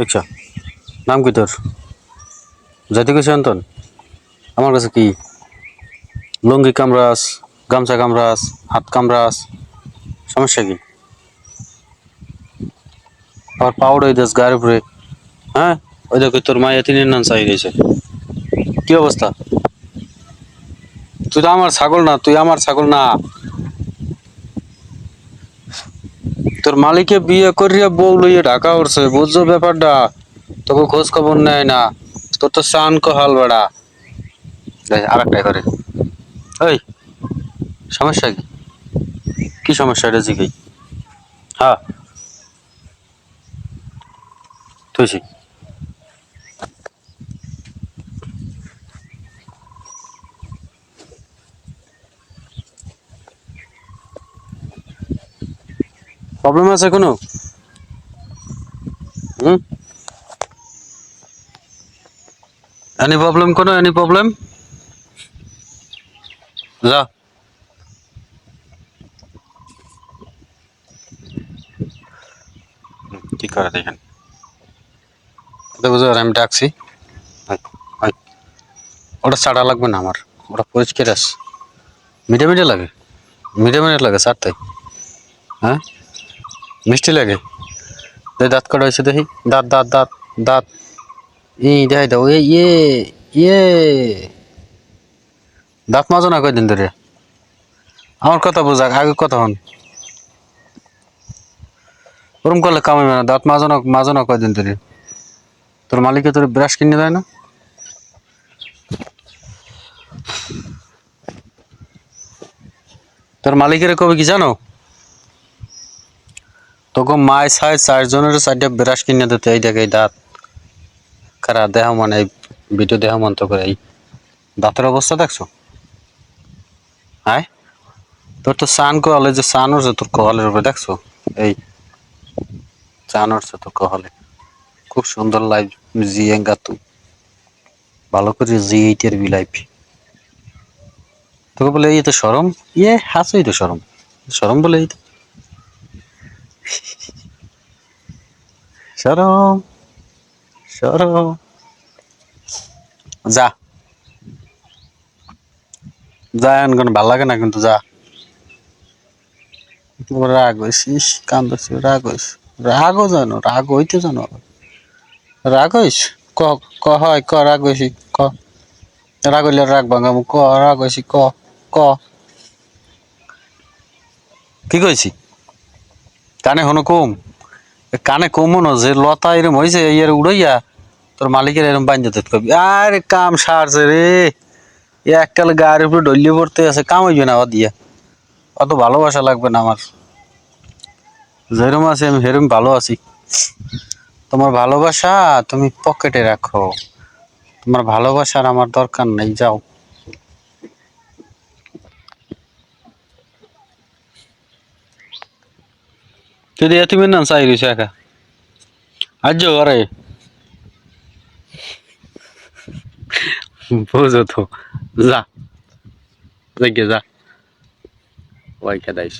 আচ্ছা নাম কি তোর? যাইতে গেছি অন্তন আমার কাছে কি? লুঙ্গি কামড়াস গামছা কামড়াস হাত কামড়াস সমস্যা কি? আর পাউডার দিস গায়ের উপরে হ্যাঁ? ওই দেখো তোর মায়ের তিনের নাম চাই রয়েছে কি অবস্থা? তুই তো আমার ছাগল না, তুই আমার ছাগল না। তোর মালিকে বিয়ে করিয়া বউ লইয়া ঢাকা উঠছে, বুঝছ ব্যাপারটা? তোকে খোঁজ খবর নেয় না। তোর তো সান কহাল বেড়া। আর একটাই করে। ওই সমস্যা কি? কি সমস্যা এটা জিগাই হ্যাঁ। তুইছি প্রবলেম আছে কোনো? হুম? এনি প্রবলেম কোনো? এনি প্রবলেম যা। কি করে দেখেন? বুঝো আমি ডাকছি। ওটা ছাড়া লাগবে না আমার। ওটা পরিষ্কার আছে। মিঠে মিঠে লাগে? মিঠে মিঠে লাগে ছাড়তে হ্যাঁ? মিষ্টি লাগে? দাঁত কাটা হয়েছে দেখি। দাঁত দাঁত দাঁত দাঁত। ই দেখাই দাও এই ইয়ে ইয়ে দাঁত মাজো না কয়দিন ধরে? আমার কথা বোঝা আগে কথা হন। ওরম করলে কামাইবে না, দাঁত মাজো না মাজো না কয়দিন ধরে? তোর মালিকে তোর ব্রাশ কিনে দেয় না? তোর মালিকের কবে কি জানো? তোকে মায় ছায় চারজনের চারটা ব্রাশ কিনে দিতে, এই দেখে, এই দাঁত। কারা দেহ মানে এই ভিডিও দেহ মন্ত করে, এই দাঁতের অবস্থা দেখছ? হ্যাঁ তোর তো সান কহলে যে সান উঠছে তোর কহলের উপরে, দেখছ? এই চান উঠছে তোর কহলে খুব সুন্দর লাইফ জিয়েঙ্গা তু। ভালো করে জি এইটের বি লাইফ তোকে বলে এই তো সরম? ইয়ে হাসই তো সরম। সরম বলে এই তো। সরম সরম যা। যা, এখন ভালো লাগে না কিন্তু যা। রাগ হইছিস, কান্দছিস, রাগ হইস। রাগও জানো, রাগ হইতে জানো রাগ হইস? ক ক হয়, ক, রাগ হইছি, ক। রাগ হইলে রাগ ভাঙাম, ক, রাগ হইছি, ক ক। কি কইছি? কানে হনো কম। কানে কম হনো যে লতা এরম হয়েছে ইয়ার উড়াইয়া তোর মালিকের এরম বান্ধতে কবি আরে কাম সারছে রে। এককাল গায়ের উপরে ডলিয়ে পড়তে আছে, কাম হইবে না দিয়া। অত ভালোবাসা লাগবে না আমার। যেরম আছে আমি সেরম ভালো আছি। তোমার ভালোবাসা তুমি পকেটে রাখো। তোমার ভালোবাসার আমার দরকার নেই, যাও। তুই দিয়ে তুমি না চাই একা আজ ঘরে বোঝো তো যা দেখে যা ওই খেদাইস